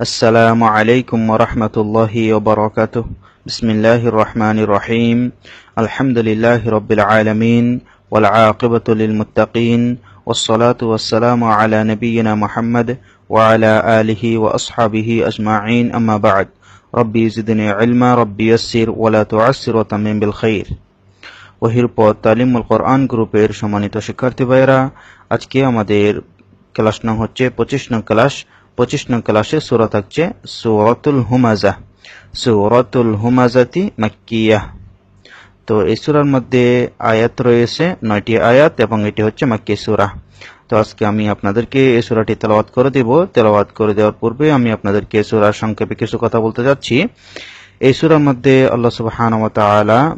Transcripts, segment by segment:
السلام عليكم ورحمة الله وبركاته بسم الله الرحمن الرحيم الحمد لله رب العالمين والعاقبة للمتقين والصلاة والسلام على نبينا محمد وعلى آله وأصحابه أجمعين أما بعد ربي زدني علما ربي يسر ولا تعسر وتمم بالخير ওহির পর তালিমুল কোরআন গ্রুপের সম্মানিত শিক্ষার্থী ভাইরা আজকে আমাদের ক্লাস নং হচ্ছে পঁচিশ নং ক্লাস পঁচিশ নং ক্লাসে সুরা থাকছে সুরতুল হুমাজা। সুরতুল হুমাজাতি মাক্কিয়া। তো এই সুরার মধ্যে আয়াত রয়েছে, নয়টি আয়াত এবং এটি হচ্ছে মাক্কি সুরা। তো আজকে আমি আপনাদেরকে এই সুরাটি তেলাওয়াত করে দেব। তেলাওয়াত করে দেওয়ার পূর্বে আমি আপনাদেরকে সুরার সংক্ষেপে কিছু কথা বলতে যাচ্ছি। এই সুরার মধ্যে আল্লাহ সুবহান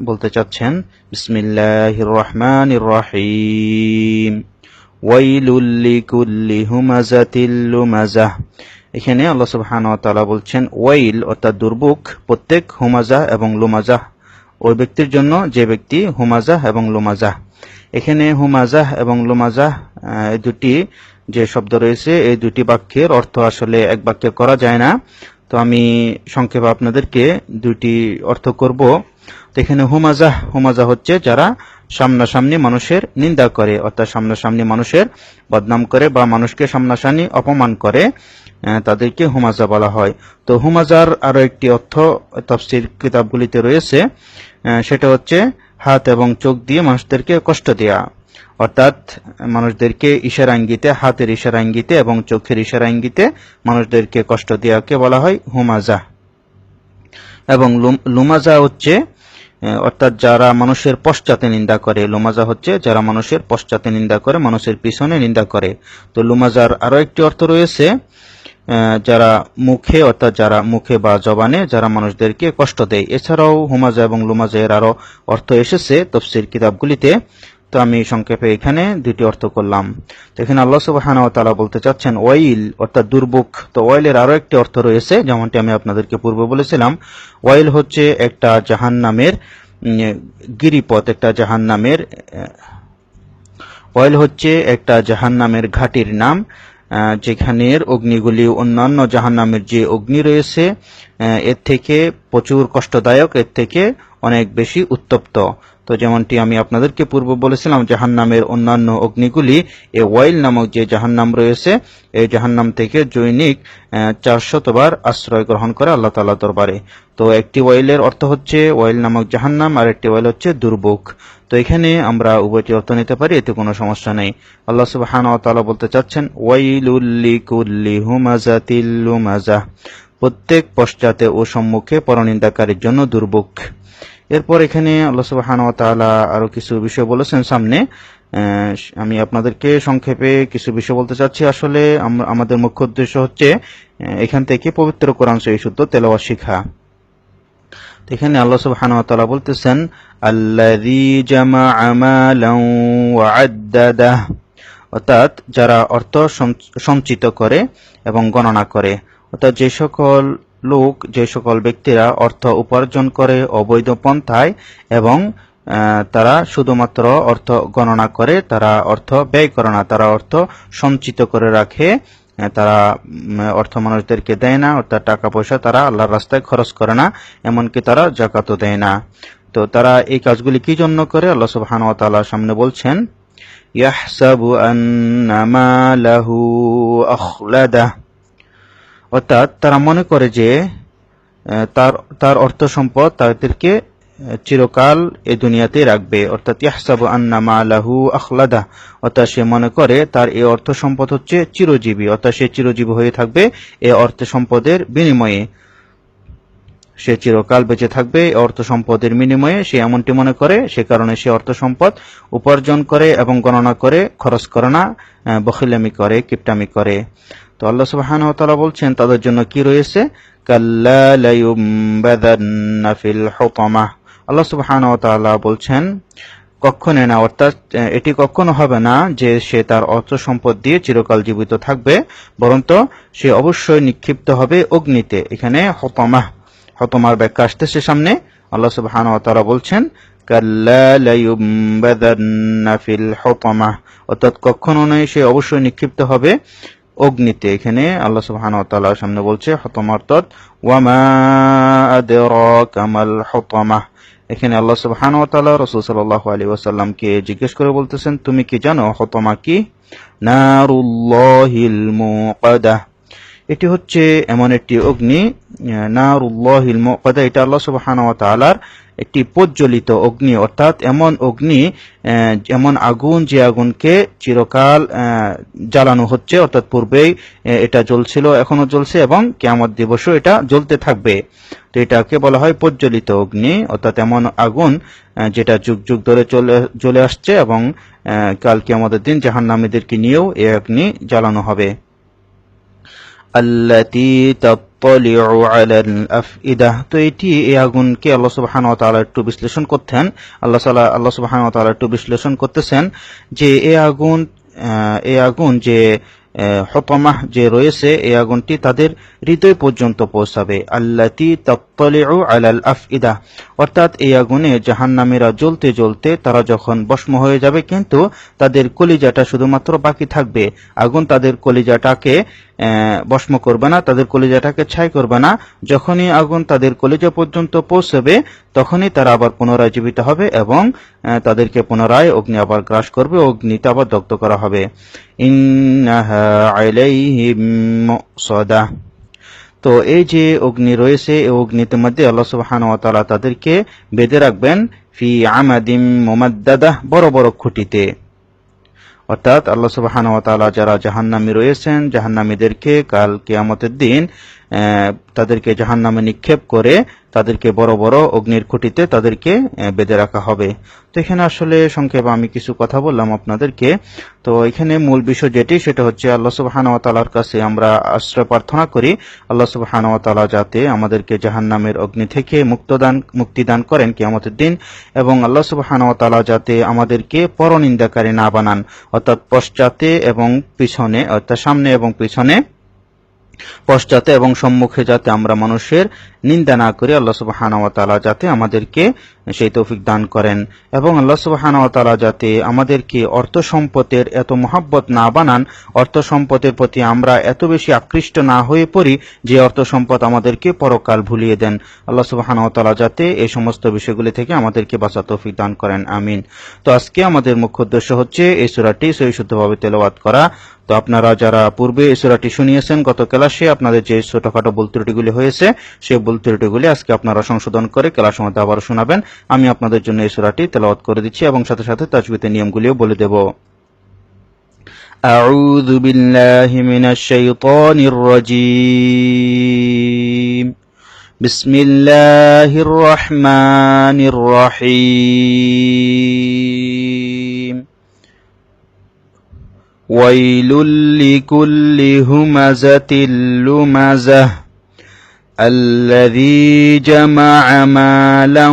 বলতে চাচ্ছেন, বিসমিল্লাহির রহমানির রহিম। লুমাজাহ এখানে আল্লাহ সুবহান তাআলা বলছেন, ওয়াইল অর্থাৎ দুর্ভোগ, প্রত্যেক হুমাজা এবং লুমাজাহ ওই ব্যক্তির জন্য যে ব্যক্তি হুমাজাহ এবং লুমাজাহ এখানে হুমাজাহ এবং লুমাজাহ দুটি যে শব্দ রয়েছে, এই দুটি বাক্যের অর্থ আসলে এক বাক্যে করা যায় না। তো আমি সংক্ষেপে আপনাদেরকে দুটি অর্থ করব। তো এখানে হুমাজাহ হুমাজা হচ্ছে যারা সামনাসামনি মানুষের নিন্দা করে, অর্থাৎ সামনাসামনি মানুষের বদনাম করে বা মানুষকে সামনাসামনি অপমান করে তাদেরকে হুমাজা বলা হয়। তো হুমাজার আরও একটি অর্থ তফসির কিতাবগুলিতে রয়েছে সেটা হচ্ছে হাত এবং চোখ দিয়ে মানুষদেরকে কষ্ট দেয়া। অর্থাৎ মানুষদেরকে ইশারা ইঙ্গিতে হাতের ইশারা ইঙ্গিতে এবং চোখের ইশারা ইঙ্গিতে মানুষদেরকে কষ্ট দেওয়াকে বলা হয় হুমাজা এবং লুমাজা হচ্ছে অর্থাৎ যারা মানুষের পশ্চাতে নিন্দা করে, লোমাজা হচ্ছে যারা মানুষের পশ্চাতে নিন্দা করে, মানুষের পিছনে নিন্দা করে। তো লোমাজার আরও একটি অর্থ রয়েছে যারা মুখে, অর্থাৎ যারা মুখে বা জবানে, যারা মানুষদেরকে কষ্ট দেয়। এছাড়াও হুমাজা এবং লুমাজা এর আরও অর্থ এসেছে তফসির কিতাবগুলিতে। তো আমি সংক্ষেপে এখানে দুটি অর্থ করলাম। এখানে আল্লাহ তালা বলতে চাচ্ছেন, ওয়াইল অর্থাৎ দুর্ভোগ। তো ওয়াইলের আরও একটি অর্থ রয়েছে, যেমনটি আমি আপনাদেরকে পূর্বে বলেছিলাম। ওয়াইল হচ্ছে একটা জাহান নামের গিরিপথ, একটা জাহান নামের ওয়াইল হচ্ছে একটা জাহান নামের ঘাটির নাম যেখানের অগ্নিগুলি অন্যান্য জাহান নামের যে অগ্নি রয়েছে এর থেকে প্রচুর কষ্টদায়ক, এর থেকে অনেক বেশি উত্তপ্ত। তো যেমনটি আমি আপনাদেরকে পূর্ব বলেছিলাম জাহান নামের অন্যান্য অগ্নিগুলি, এ ওয়াইল নামক যে জাহান নাম রয়েছে, এই জাহান নাম থেকে জৈনিক চারশতবার আশ্রয় গ্রহণ করে আল্লাহ তালা দরবারে। তো একটি ওয়াইলের অর্থ হচ্ছে ওয়াইল নামক জাহান নাম আর একটি ওয়াইল হচ্ছে দুর্ভোগ। তো এখানে আমরা উভয়টি অর্থ নিতে পারি, এতে কোনো সমস্যা নেই। আল্লাহ সুবহান তাআলা বলতে চাচ্ছেন ওয়াইলুল্লি কুল্লি হুমাজাতিল্লুমাজা প্রত্যেক পশ্চাতে ও সম্মুখে পরনিন্দাকারীর জন্য দুর্ভোগ। এরপর এখানে আল্লাহ সুবাহান তাআলা আরও কিছু বিষয় বলেছেন সামনে। আমি আপনাদেরকে সংক্ষেপে কিছু বিষয় বলতে চাচ্ছি। আসলে আমাদের মুখ্য উদ্দেশ্য হচ্ছে এখান থেকে পবিত্র কোরআন সহি শুদ্ধ তেলাওয়া শিখা। এখানে আল্লাহ সুবহান ওয়া তাআলা বলতেছেন, আল্লাযী অর্থাৎ যারা অর্থ সঞ্চিত করে এবং গণনা করে। অর্থাৎ যে সকল লোক যে সকল ব্যক্তিরা অর্থ উপার্জন করে অবৈধ পন্থায় এবং তারা শুধুমাত্র অর্থ গণনা করে, তারা অর্থ ব্যয় করে না, তারা অর্থ সঞ্চিত করে রাখে তারা অর্থ মানুষদেরকে দেয় না, অর্থাৎ টাকা পয়সা তারা আল্লাহর রাস্তায় খরচ করে না, এমনকি তারা জাকাতও দেয় না। তো তারা এই কাজগুলি কি জন্য করে? আল্লাহ সুবহান ওয়া তাআলা সামনে বলছেন, ইয়াহসাবু আন্না মালাহু আখলাদা। অর্থাৎ তারা মনে করে যে তার তার অর্থ সম্পদ তাদেরকে চিরকাল এ দুনিয়াতে রাখবে। অর্থাৎ ইয়াহসাবু আন্না মালাহু আখলাদা। অর্থাৎ সে মনে করে তার এই অর্থ সম্পদ হচ্ছে চিরজীবী। অর্থাৎ সে চিরজীবী হয়ে থাকবে এ অর্থ সম্পদের বিনিময়ে। সে চিরকাল বেঁচে থাকবে অর্থ সম্পদের বিনিময়ে। সে এমনটি মনে করে, সে কারণে সে অর্থ সম্পদ উপার্জন করে এবং গণনা করে, খরচ করে না বখিলামি করে, কিপটামি করে। তো আল্লাহ সুবহান তাআলা বলছেন, তাদের জন্য কি রয়েছে? আল্লাহ সুবহান তাআলা বলছেন কখনো না, অর্থাৎ এটি কখনো হবে না যে সে তার অর্থ সম্পদ দিয়ে চিরকাল জীবিত থাকবে বরন্ত সে অবশ্যই নিক্ষিপ্ত হবে অগ্নিতে, এখানে হতমাহ হতমার ব্যাখ্যা আসতেছে সামনে। আল্লাহ সুবহান তাআলা বলছেন অর্থাৎ কখনো নয়, সে অবশ্যই নিক্ষিপ্ত হবে। অগ্নিতে এখানে আল্লাহ ওয়া সামনে বলছে, হতমা অর্থাৎ, ওয়ামা আদরাকা মাল হুতামাহ এখানে আল্লাহ তাআলা রাসূল সাল্লাল্লাহু আলাইহি ওয়াসাল্লামকে জিজ্ঞেস করে বলতেছেন, তুমি কি জানো হতমা কি? মুকাদাহ এটি হচ্ছে এমন একটি অগ্নি নারুল্লাহিল মুকাদা এটা আল্লাহ সুবহানাহু ওয়া তাআলার একটি প্রজ্বলিত অগ্নি অর্থাৎ এমন অগ্নি যেমন আগুন যে আগুনকে চিরকাল জ্বালানো হচ্ছে অর্থাৎ পূর্বেই এটা জ্বলছিল এখনও জ্বলছে এবং কিয়ামত দিবসও এটা জ্বলতে থাকবে। তো এটাকে বলা হয় প্রজ্বলিত অগ্নি অর্থাৎ এমন আগুন যেটা যুগ যুগ ধরে চলে চলে আসছে এবং আহ, কাল কিয়ামতের দিন জাহান্নামীদেরকে নিয়েও এই অগ্নি জ্বালানো হবে। আল্লাতি তাত্তালিউ আলাল আফইদাহ তো এটি এই আগুনকে আল্লাহ সুবাহান তাআলা একটু বিশ্লেষণ করতেন। আল্লাহ তাআলা আল্লাহ সুবাহান ওয়া একটু বিশ্লেষণ করতেছেন যে এ আগুন এ আগুন যে হতমাহ যে রয়েছে, এই আগুনটি তাদের হৃদয় পর্যন্ত পৌঁছাবে। আল্লাতি অর্থাৎ এই আগুনে জাহান্নামীরা জ্বলতে জ্বলতে তারা যখন ভস্ম হয়ে যাবে, কিন্তু তাদের কলিজাটা শুধুমাত্র বাকি থাকবে। আগুন তাদের কলিজাটাকে ভস্ম করবে না, তাদের কলিজাটাকে ছাই করবে না। যখনই আগুন তাদের কলিজা পর্যন্ত পৌঁছবে, তখনই তারা আবার পুনরায় জীবিত হবে এবং তাদেরকে পুনরায় অগ্নি আবার গ্রাস করবে, অগ্নিতে আবার দগ্ধ করা হবে। ইন্নাহা তো এই যে অগ্নি রয়েছে, এই অগ্নিতে মধ্যে আল্লাহ সুবাহান তাআলা তাদেরকে বেঁধে রাখবেন ফি আমাদিম মোমাদ্দাদাহ বড় বড় খুঁটিতে। অর্থাৎ আল্লাহ সুবাহান তাআলা যারা জাহান্নামী রয়েছেন, জাহান্নামীদেরকে কাল কিয়ামতের দিন তাদেরকে জাহান্নামে নিক্ষেপ করে তাদেরকে বড় বড় অগ্নির খুঁটিতে তাদেরকে বেঁধে রাখা হবে। তো এখানে আসলে সংক্ষেপে আমি কিছু কথা বললাম আপনাদেরকে। তো এখানে মূল বিষয় যেটি, সেটা হচ্ছে আল্লাহ সুবহানাহু ওয়া কাছে আমরা আশ্রয় প্রার্থনা করি। আল্লাহ সুবহানাহু ওয়া যাতে আমাদেরকে জাহান্নামের অগ্নি থেকে মুক্তদান, মুক্তিদান করেন কিয়ামতের দিন এবং আল্লাহ সুবহানাহু ওয়া যাতে আমাদেরকে পরনিন্দাকারী না বানান, অর্থাৎ পশ্চাতে এবং পিছনে, অর্থাৎ সামনে এবং পিছনে পশ্চাতে এবং সম্মুখে যাতে আমরা মানুষের নিন্দা না করি, আল্লাহ সুবহানাহু ওয়া তাআলা যাতে আমাদেরকে সেই তৌফিক দান করেন এবং আল্লাহ সুবহানাহু ওয়া তাআলা যাতে আমাদেরকে অর্থ সম্পদের এত মহাব্বত না বানান, অর্থ সম্পদের প্রতি আমরা এত বেশি আকৃষ্ট না হয়ে পড়ি যে অর্থ সম্পদ আমাদেরকে পরকাল ভুলিয়ে দেন। আল্লাহ সুবহানাহু ওয়া তাআলা যাতে এই সমস্ত বিষয়গুলি থেকে আমাদেরকে বাঁচা তৌফিক দান করেন, আমিন। তো আজকে আমাদের মুখ্য উদ্দেশ্য হচ্ছে এই সূরাটি সহি শুদ্ধভাবে তেলাওয়াত করা। তো আপনারা যারা পূর্বে এই সূরাটি শুনিয়েছেন, গত ক্লাসে আপনাদের যে ছোটখাটো ভুল ত্রুটিগুলি হয়েছে, সেই ভুল ত্রুটিগুলি আজকে আপনারা সংশোধন করে ক্লাসের মধ্যে আবার শোনাবেন। আমি আপনাদের জন্য এই সূরাটি তেলাওয়াত করে দিচ্ছি এবং সাথে সাথে তাজবিদের নিয়মগুলিও বলে দেব أعوذ بالله من الشيطان الرجيم بسم الله الرحمن الرحيم ويل لكل همزة لمزة الذي جمع مالا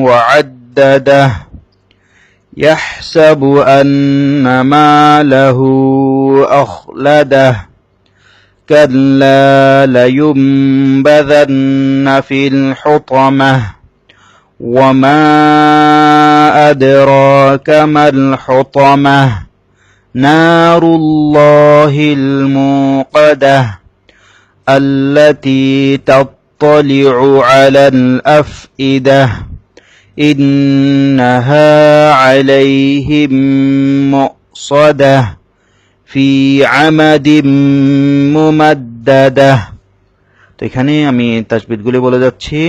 وعدده يحسب أن ماله أخلده. كلا لينبذن في الحطمة. وما أدراك ما الحطمة؟ نار الله الموقدة. التي تطلع على الأفئدة إنها عليهم مؤصدة في عمد ممددة তো এখানে আমি তাজবিদগুলি বলে যাচ্ছি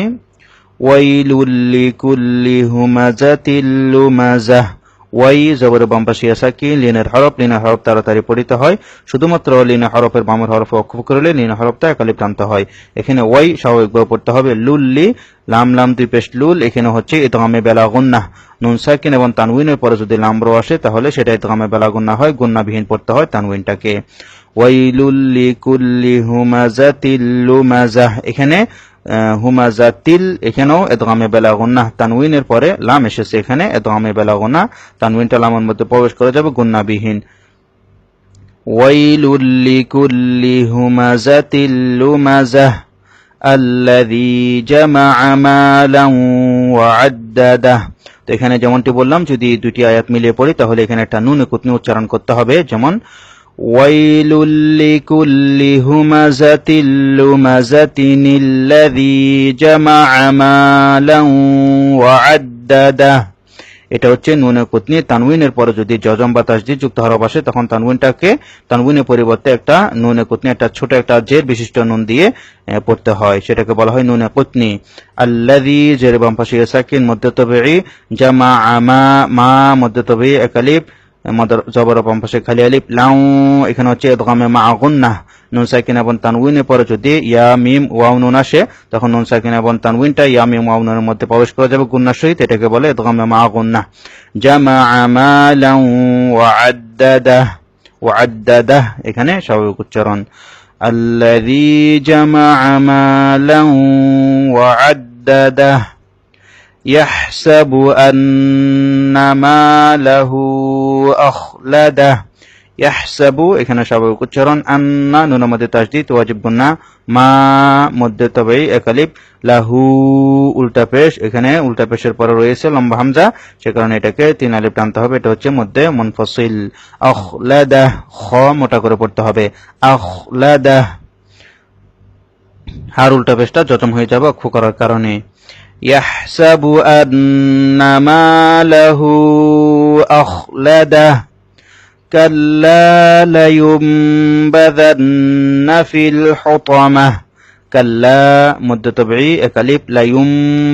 ওয়াইলুল্লি কুল্লি হুমাজাতিল লুমাজাহ ওয়াই জবরের বাম পাশে আসাকি লিনের হরফ লিনের হরফ তাড়াতাড়ি পড়িতে হয়। শুধুমাত্র লিনা হরফের বামের হরফ অক্ষর করলে লিনের হরফটা একালি প্রান্ত হয়। এখানে ওয়াই স্বাভাবিকভাবে পড়তে হবে লুল্লি, লাম লাম দুই পেশ লুল। এখানে হচ্ছে ইতগামে বেলা গুন্না নুন সাকিন এবং তানউইনের পরে যদি লামরো আসে, তাহলে সেটা ইতগামে বেলা গুন্না হয়। গুন্নাবিহীন পড়তে হয় তানউইনটাকে। ওয়াইলুল্লি কুল্লি হুমাজাতিল লুমাজাহ এখানে হুমাজাতিল এখানেও এদগামে বেলাগুন্না তানউইনের পরে লাম এসেছে এখানে, এদগামে বেলাগুন্না তানউইনটা লামের মধ্যে প্রবেশ করে যাবে গুন্নাবিহীন। ওয়াইলুল্লি কুল্লি হুমাজাতিল লুমাজাহ আল্লাযী জামাআ মালান ওয়া তো এখানে যেমনটি বললাম, যদি দুটি আয়াত মিলিয়ে পড়ি, তাহলে এখানে একটা নুন কুতনি উচ্চারণ করতে হবে। যেমন ويل لكل همزة لمزة الذي جمع مالا وعدده এটা হচ্ছে নুনে কুতনি তানউইনের পরে যদি জজম বা তাসদিদ যুক্ত হরফ আসে তখন তানউইনটাকে তানউইনের পরিবর্তে একটা নুনে কুতনি একটা ছোট একটা জের বিশিষ্ট নুন দিয়ে আহ, পড়তে হয় সেটাকে বলা হয় নুনে কুতনি আল্লাযী জের বাম পাশে সাকিন মধ্য তবেই জামা আমা মা মধ্য তবেই একালিফ মদর জবর বাম পাশে খালি আলিফ লাউ এখানে হচ্ছে ইদগামে মা গুন্নাহ নুন সাকিন এবং তানউইনের পরে যদি ইয়া মিম ওয়াও নুন আসে তখন নুন সাকিন এবং তানউইনটা ইয়া মিম ওয়াও নুনের মধ্যে প্রবেশ করা যাবে গুন্নার সহিত এটাকে বলে ইদগামে মা গুন্নাহ জামা মালান ওয়াআদ্দাদাহ ওয়াআদ্দাদাহ এখানে স্বাভাবিক উচ্চারণ الذي جمع مالا وعدده يحسب أن ماله أخلده يحسب এখানে স্বাভাবিক উচ্চারণ আন্না নুনের মধ্যে তাসদিদ ওয়াজিব গুন্না মা মধ্যে তবেই একালিপ লাহু উল্টা পেশ এখানে উল্টা পেশের পরে রয়েছে লম্বা হামজা সে কারণে এটাকে তিন আলিফ টানতে হবে এটা হচ্ছে মধ্যে মুনফসিল আখলাদাহ খ মোটা করে পড়তে হবে আখলাদাহ হার উল্টা পেশটা জটম হয়ে যাবে অক্ষ করার কারণে يحسب أن ماله أخلده كلا لينبذن في الحطمة কাল্লা মধ্য তবঈ একালিফ লাইম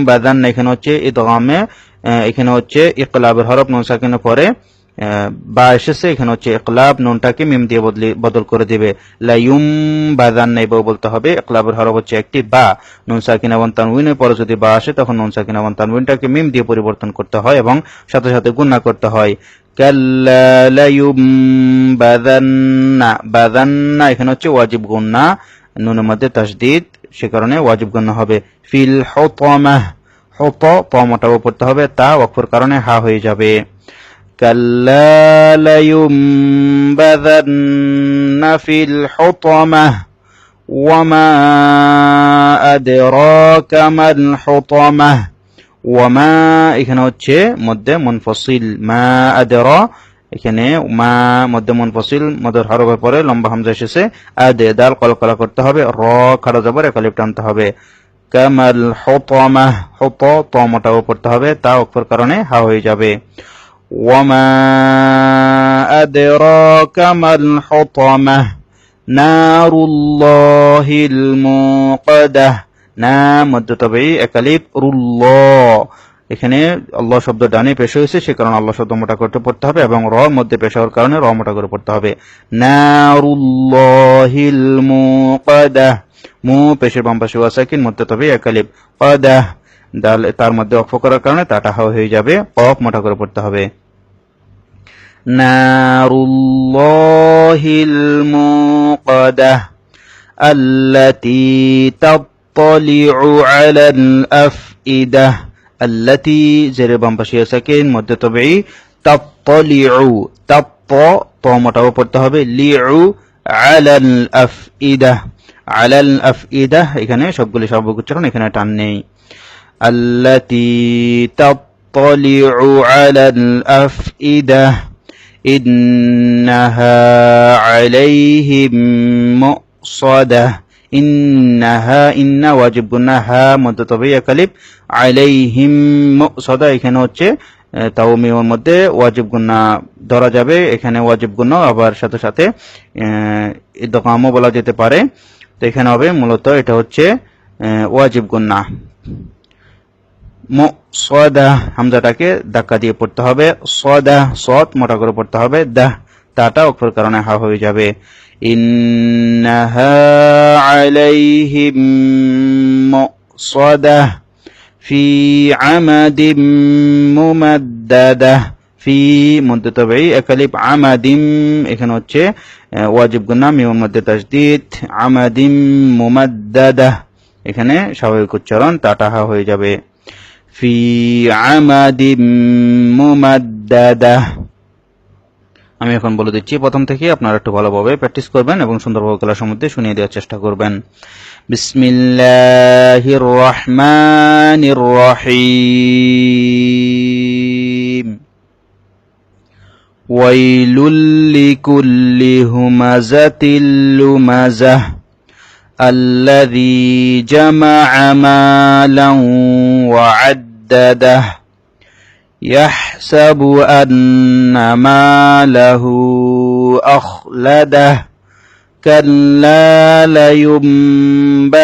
বাদান এখানে হচ্ছে ইদগামে আহ, এখানে হচ্ছে ইকলাবের হরফ নুন সাকিনের পরে আহ, বা এসেছে, এখানে হচ্ছে ইকলাব, নুনটাকে মিম দিয়ে বদলি, বদল করে দিবে। লাইম বাদান নেই বলতে হবে, ইকলাবের হরফ হচ্ছে একটি বা। নুন সাকিন এবং তানউইনের পরে যদি বা আসে, তখন নুন সাকিন এবং তানউইনটাকে মিম দিয়ে পরিবর্তন করতে হয় এবং সাথে সাথে গুণা করতে হয়। বাদান্না এখানে হচ্ছে ওয়াজিব গুন্না নুনের মধ্যে তাসদিদ, সে কারণে ওয়াজিব গণ্য হবে। ফিল হতমাহ হত প মোটাও পড়তে হবে, তা অক্ষর কারণে হা হয়ে যাবে। কাল্লা লায়ুমবাযান্না ফিল হতমাহ ওয়ামা আদরাকা মাল হতমাহ ওয়ামা এখানে হচ্ছে মধ্যে মুনফসিল মা আদরা, এখানে মা মধ্যে মুনফসিল মদের হরফের পরে লম্বা হামজা এসেছে, আদে, দাল কল কলকলা করতে হবে, র, খাড়া জবর একালিপ টানতে হবে। কামাল হতমা হত ত মোটাও পড়তে হবে, তা অক্ষর কারণে হা হয়ে যাবে। ওয়ামা আদরাকা মাল হতমাহ নারুল্লাহিল মুকাদাহ না মধ্য তবেই একালিপ রুল্লাহ এখানে আল্লাহ শব্দ ডানে পেশ হয়েছে, সে কারণে আল্লাহ শব্দ মোটা করতে পড়তে হবে এবং র মধ্যে পেশ হওয়ার কারণে র মোটা করে পড়তে হবে। মু পেশের বাম ওয়াসাকিন মধ্যে তবে একালিপ। কাদাহ, তার মধ্যে অক্ষ করার কারণে তাটা হয়ে যাবে কফ মোটা করে পড়তে হবে। নারুল্লাহিল মুকাদাহ التي تطلع على الأفئدة التي জেরে বাম পাশে সাকিন মধ্যে তবেই তাত্তলিউ তাত্ত ত মোটাও পড়তে হবে লিউ আলাল আফইদা আলাল আফইদা এখানে সবগুলি স্বাভাবিক উচ্চারণ এখানে টান নেই التي تطلع على الأفئدة إنها عليهم مؤصدة ইন্নাহা ইন্না ওয়াজিব গুন্না হা মধ্যে তবে একালিপ আলাইহিম সদা এখানে হচ্ছে আহ, তাও মিমের মধ্যে ওয়াজিব গুন্না ধরা যাবে এখানে ওয়াজিব গুন্না আবার সাথে সাথে দোকামও বলা যেতে পারে তো এখানে হবে মূলত এটা হচ্ছে আহ, ওয়াজিব গুন্না মো সদা হামজাটাকে ধাক্কা দিয়ে পড়তে হবে। সদা, সৎ, মোটা করে পড়তে হবে। দাহ তাটা অক্ষর কারণে হা হয়ে যাবে। ইন্নাহা আলাইহিম মুসাদাহ ফি আমাদিম মুমাদ্দাদাহ ফি মধ্যে তবেই একালিপ আমাদিম এখানে হচ্ছে ওয়াজিব গুন্না মিমের মধ্যে তাসদিদ আমাদিম মুমাদ্দাদাহ এখানে স্বাভাবিক উচ্চারণ তাটাহা হয়ে যাবে। ফি আমাদিম মুমাদ্দাদাহ আমি এখন বলে দিচ্ছি প্রথম থেকে আপনারা একটু ভালোভাবে প্র্যাকটিস করবেন এবং সুন্দরভাবে খেলার সম্বন্ধে শুনিয়ে দেওয়ার চেষ্টা করবেন বিসমিল্লাহির রহমানির রহিম ويل لكل همزة لمزة الذي جمع مالا وعدده يحسب أن ماله أخلده كلا لينبذن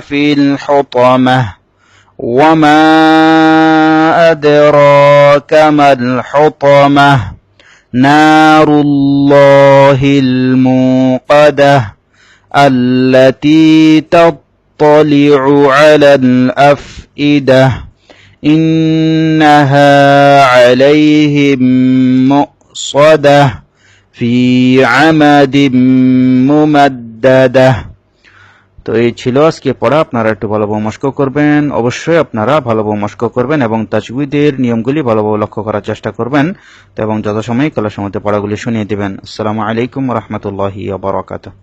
في الحطمة وما أدراك ما الحطمة نار الله الموقدة التي تطلع على الأفئدة إنها عليهم مؤصدة في عمد ممدده তো এই ছিল আজকে পড়া আপনারা একটু ভালোভাবে মস্ক করবেন অবশ্যই আপনারা ভালোভাবে মস্ক করবেন এবং তাজউদের নিয়মগুলি ভালোভাবে লক্ষ্য করার চেষ্টা করবেন তো এবং যথাসময়ে কলার সময় পড়াগুলি শুনিয়ে দিবেন আসসালামু আলাইকুম রহমতুল্লাহি বারাকাতুহু